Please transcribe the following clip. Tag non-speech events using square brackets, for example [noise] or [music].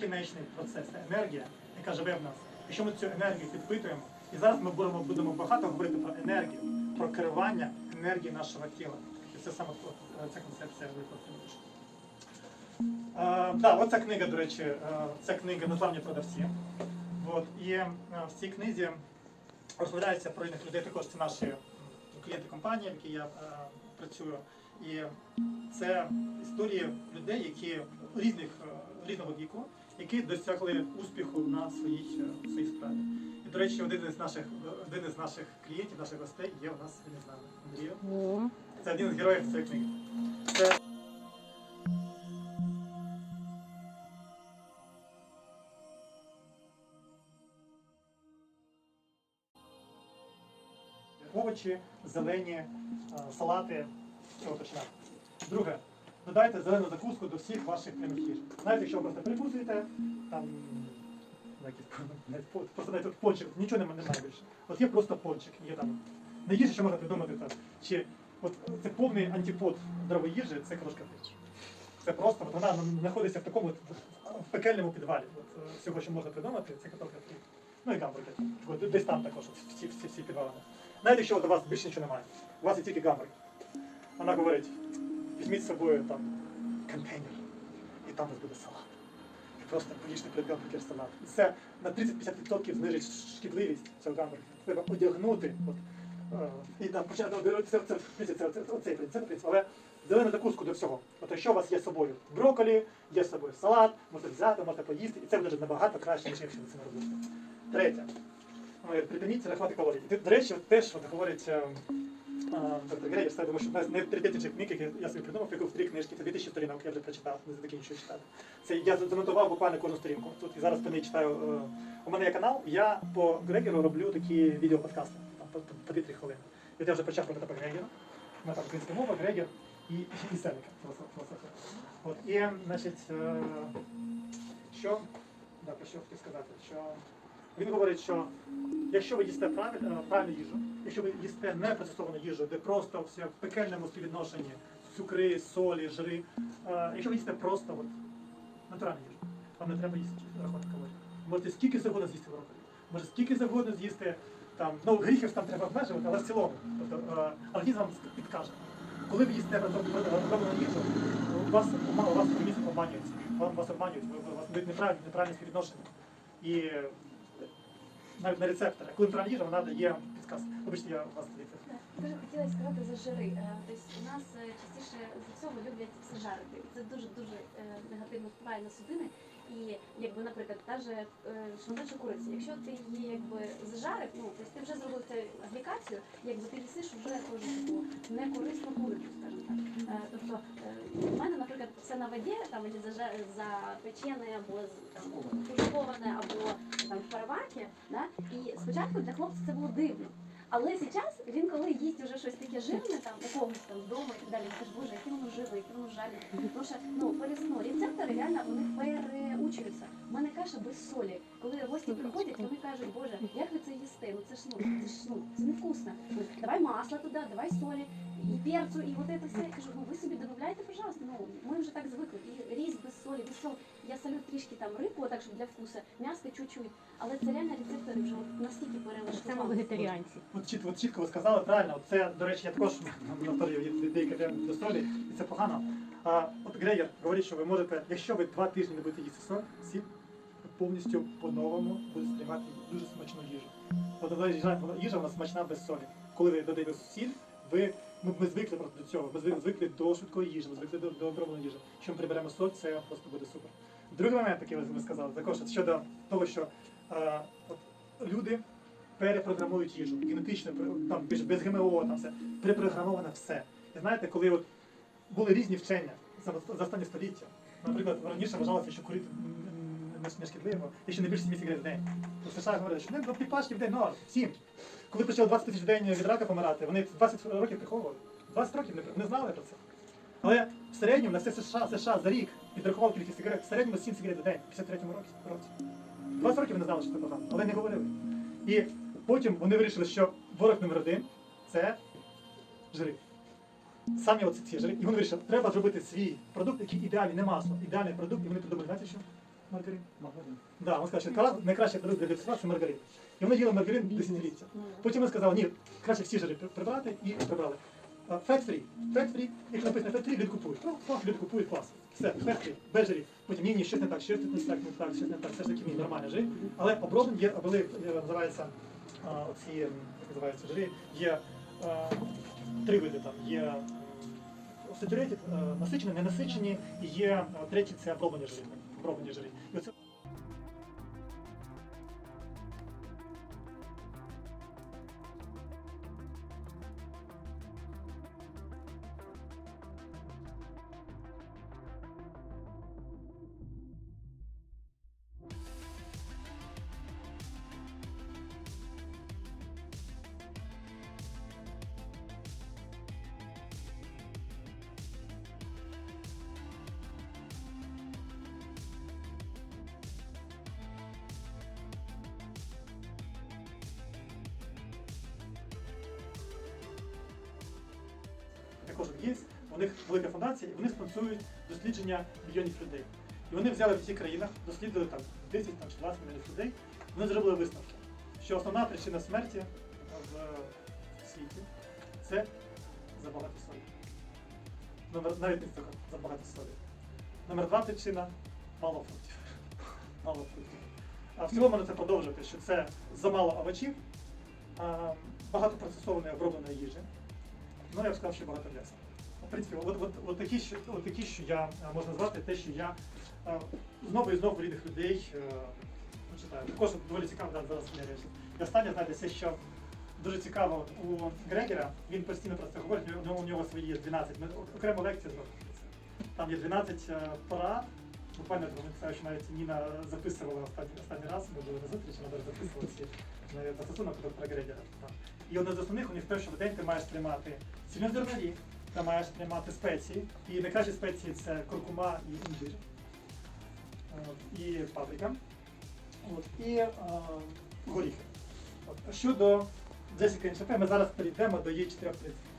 безкінечний процес, це енергія, яка живе в нас. Якщо ми цю енергію підпитуємо, і зараз ми будемо, будемо багато говорити про енергію, про керування енергії нашого тіла. І це саме е, ця концепція. Е, да, оця книга, до речі, е, це книга Незламні продавці. От, і е, в цій книзі розповідається про різних людей, також це наші клієнти компанії, в якій я працюю. І це історії людей, які різних, різного віку, які досягли успіху на своїй, е, своїй справі. І, до речі, один із наших, один із наших клієнтів, наших гостей є у нас сьогодні з нами. Андрію. Це один з героїв цієї книги. Це овочі, зелені, е, салати, з цього починати. Друге, додайте зелену закуску до всіх ваших прямих їж. Навіть якщо ви просто перекусуєте, там ну, просто навіть от пончик, нічого немає, немає більше. От є просто пончик, є там найгірше, що можна придумати там. Чи от це повний антипод здорової їжі, це крошка фрі. Це просто от вона знаходиться в такому в пекельному підвалі. От, е, всього, що можна придумати, це картопля фрі. Ну і гамбургер. Десь там також, всі, всі, всі підвали. Навіть якщо от у вас більше нічого немає, у вас є тільки гамбургер. Вона говорить, візьміть з собою там контейнер, і там у вас буде салат. І просто поїжте перед гамбургер салат. Це на 30-50% знижить шкідливість цього гамбургера. Треба одягнути. От, е, і там почати це, це, це, це, це, це, оцей принцип, але зелену закуску до всього. От якщо у вас є з собою брокколі, є з собою салат, можете взяти, можете поїсти, і це буде набагато краще, ніж якщо ви це не робите. Третє. Ой, Припиніть рахувати калорії. До речі, теж от говорить е, е, тому що одна з найавторитетніших книг, які я собі придумав, яку в три книжки, це 2000 сторінок, я вже прочитав, не закінчую читати. Це я занотував буквально кожну сторінку. Тут і зараз по ній читаю. е, У мене є канал, я по Грегеру роблю такі відеоподкасти, там по, по, по 2-3 хвилини. І от я вже почав робити по Грегеру. У мене там українська мова, Грегер і, і Сенека. От, і, значить, е, що, да, про що хотів сказати, що він говорить, що якщо ви їсте правиль- е, правильну їжу, якщо ви їсте не процесовану їжу, де просто все в пекельному співвідношенні цукри, солі, жири, е, якщо ви їсте просто от, натуральну їжу, вам не треба їсти рахувати калорії. Можете скільки завгодно з'їсти брокколі, може скільки завгодно з'їсти там, ну гріхів там треба обмежувати, але в цілому. Тобто е, організм вам підкаже. Коли ви їсте розроблену їжу, у вас у вас організм обманюється. Вам вас обманюють, ви, у вас неправильні, неправильні співвідношення. І е, навіть на рецепторах Коли їжа, вона дає підказ. Вибачте, я вас дивіться. Дуже хотіла сказати за жири. Е, Тобто у нас е, частіше з всього люблять все жарити. Це дуже дуже е, негативно впливає на судини. І якби, наприклад, та же е, шматочок куриці. Якщо ти її якби зажарив, ну тобто ти вже зробив це аплікацію, якби ти їсиш вже теж таку некорисну курицю, скажімо так. Е, Тобто е, у мене, наприклад, все на воді, там зажа- запечене або там або там в пароваті. Да? І спочатку для хлопця це було дивно. Але зараз він коли їсть уже щось таке жирне, там у когось там вдома і так далі, каже, боже, яке воно живе, яке воно жальне. Тому що ну, ну, рецептори реально у них переучуються. У мене каша без солі. Коли гості приходять, вони кажуть, боже, як ви це їсте? Ну це ж ну це ж ну це невкусно. Ну, давай масло туди, давай солі. І перцю, і от це все. Я кажу, ну ви собі додавайте, пожалуйста. Ну ми вже так звикли. І різ без солі, без солі. Я солю трішки там рибу, так щоб для вкусу, м'ясо чуть-чуть. Але це реально рецептори вже настільки перелишили. саме вегетаріанці. От чітко, от чітко ви сказали правильно. Це, до речі, я також є деякі до солі, і це погано. А, от Грегер говорить, що ви можете, якщо ви два тижні не будете їсти соль, сіль, повністю по-новому будете сприймати дуже смачну їжу. От їжа, їжа вона смачна без солі. Коли ви додаєте сіль, ви ми, ми звикли просто до цього. Ми звикли, до швидкої їжі, ми звикли до, до обробленої їжі. Якщо ми приберемо соль, це просто буде супер. Другий момент, який ви сказали, також щодо того, що е, от люди перепрограмують їжу, генетично, там без, ГМО, там все перепрограмоване все. І знаєте, коли от були різні вчення за, останні століття. Наприклад, раніше вважалося, що курити не, шкідливо, якщо не більше 7 сигарет в день. То США говорили, що не до півпачки в день, ну, 7. Коли почали 20 тисяч в день від рака помирати, вони 20 років приховували. 20 років не, знали про це. Але в середньому на все США, США за рік підрахував кількість сигарет, в середньому 7 сигарет в день, в 53-му році. році. 20 років не знали, що це погано, але не говорили. І потім вони вирішили, що ворог номер один це жири. Самі оці ці жири. І вони вирішили, треба зробити свій продукт, який ідеальний, не масло, ідеальний продукт, і вони придумали, знаєте що? Маргарин. Маргарин. Да, він сказав, що кра- найкращий продукт для дегустації це маргарин. І вони їли маргарин десятиліття. Потім він сказав, ні, краще всі жири прибрати і прибрали. Fat free, fat free, якщо написано fat free, люди купують. Ну, клас, люди купують, клас. Все, fat free, без жирів. Потім ні, ні, щось не так, щось не так, не так, щось не так, все ж таки мій нормальний жир. Але оброблені є, були, е, називається, оці, як називаються жири, є три види там. Є е, насичені, ненасичені, і є е, третій це оброблені жирі. Оброблені жирі. І оце є, у них велика фундація, і вони спонсорують дослідження мільйонів людей. І вони взяли в цих країнах, дослідили там 10 там, чи 20 мільйонів людей, вони зробили висновки, що основна причина смерті в світі це забагато солі. Номер, навіть не стільки забагато солі. Номер два причина мало фруктів. [laughs] Мало фруктів. А в цілому це продовжити, що це замало овочів, багато процесованої обробленої їжі. Ну, я б сказав, що багато м'яса. В принципі, от, от, от, такі, що, от такі, що я е, можна назвати те, що я е, знову і знову рідних людей е, ну, читаю. Також доволі цікаво да, зараз мені речі. І останнє, знаєте, це що дуже цікаво у Грегера, він постійно про це говорить, у нього, у нього свої є 12, ми окрему лекцію зробимо про це. Там є 12 е, порад. Буквально пам'ятаю, що навіть Ніна записувала останній, останній раз, ми були на зустрічі, вона даже записувала ці навіть застосунок про Грегера. І одне з основних у них в перший день ти маєш тримати цільнозернові, ти маєш тримати спеції. І найкращі спеції це куркума і імбір, і паприка. От, і е, горіхи. Щодо Jessica НШП, ми зараз перейдемо до її чотирьох принципів.